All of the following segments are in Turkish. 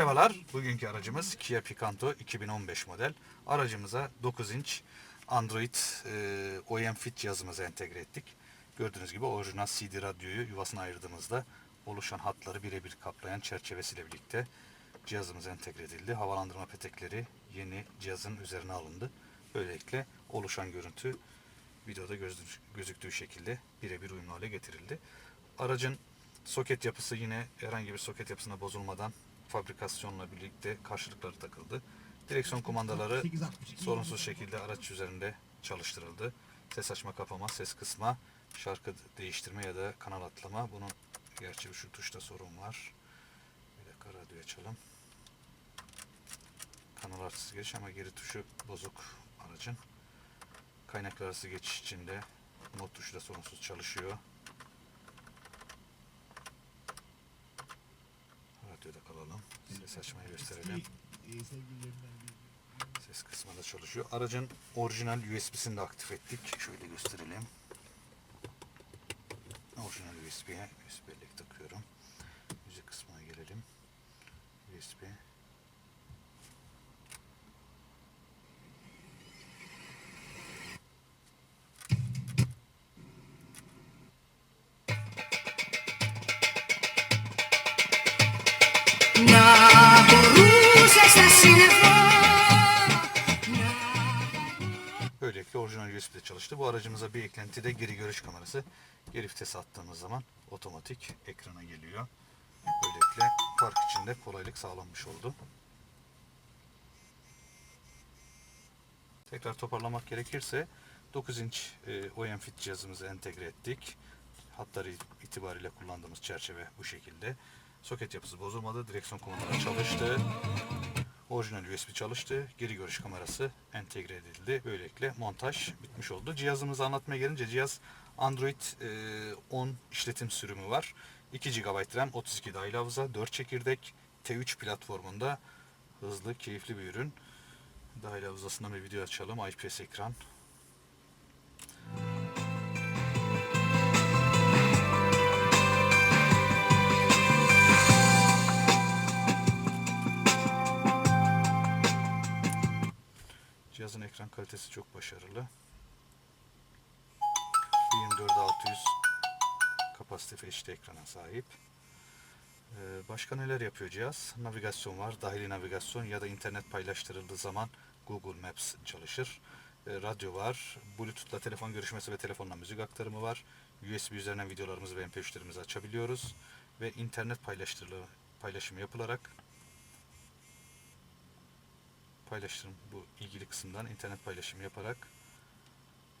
Merhabalar. Bugünkü aracımız Kia Picanto 2015 model. Aracımıza 9 inç Android e, OEM Fit cihazımızı entegre ettik. Gördüğünüz gibi orijinal CD radyoyu yuvasına ayırdığımızda oluşan hatları birebir kaplayan çerçevesiyle birlikte cihazımız entegre edildi. Havalandırma petekleri yeni cihazın üzerine alındı. Böylelikle oluşan görüntü videoda gözüktüğü şekilde birebir uyumlu hale getirildi. Aracın soket yapısı yine herhangi bir soket yapısına bozulmadan fabrikasyonla birlikte karşılıkları takıldı. Direksiyon kumandaları sorunsuz şekilde araç üzerinde çalıştırıldı. Ses açma kapama, ses kısma, şarkı değiştirme ya da kanal atlama. Bunun gerçi şu tuşta sorun var. Bir dakika radyo açalım. Kanal artısı geç ama geri tuşu bozuk aracın. Kaynaklar arası geçiş için de not tuşu da sorunsuz çalışıyor. Radyoda kalalım. Ses açmayı gösterelim. Ses kısmı da çalışıyor. Aracın orijinal USB'sini de aktif ettik. Şöyle gösterelim. Orijinal USB'ye USB bellek takıyorum. Böylelikle orijinal USB'de çalıştı. Bu aracımıza bir eklenti de geri görüş kamerası. Geri vites attığımız zaman otomatik ekrana geliyor. Böylelikle park içinde kolaylık sağlanmış oldu. Tekrar toparlamak gerekirse 9 inç e, OEM Fit cihazımızı entegre ettik. Hatları itibariyle kullandığımız çerçeve bu şekilde. Soket yapısı bozulmadı. Direksiyon kumandaları çalıştı. Orijinal USB çalıştı. Geri görüş kamerası entegre edildi. Böylelikle montaj bitmiş oldu. Cihazımızı anlatmaya gelince cihaz Android e, 10 işletim sürümü var. 2 GB RAM, 32 dahil hafıza, 4 çekirdek, T3 platformunda hızlı, keyifli bir ürün. Dahil hafızasından bir video açalım. IPS ekran. Cihazın ekran kalitesi çok başarılı. 24600 kapasite HD ekrana sahip. Ee, Başka neler yapıyor cihaz? Navigasyon var. Dahili navigasyon ya da internet paylaştırıldığı zaman Google Maps çalışır. Ee, Radyo var. Bluetooth'la telefon görüşmesi ve telefonla müzik aktarımı var. USB üzerinden videolarımızı ve MP3'lerimizi açabiliyoruz. Ve internet paylaştırılı paylaşımı yapılarak paylaştırım bu ilgili kısımdan internet paylaşımı yaparak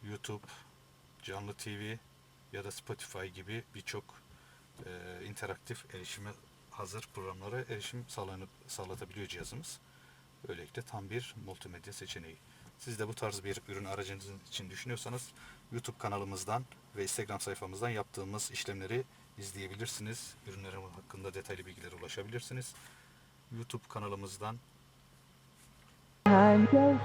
YouTube, canlı TV ya da Spotify gibi birçok e, interaktif erişime hazır programlara erişim sağlanıp sağlatabiliyor cihazımız. Böylelikle tam bir multimedya seçeneği. Siz de bu tarz bir ürün aracınızın için düşünüyorsanız YouTube kanalımızdan ve Instagram sayfamızdan yaptığımız işlemleri izleyebilirsiniz. Ürünlerim hakkında detaylı bilgilere ulaşabilirsiniz. YouTube kanalımızdan time. Go,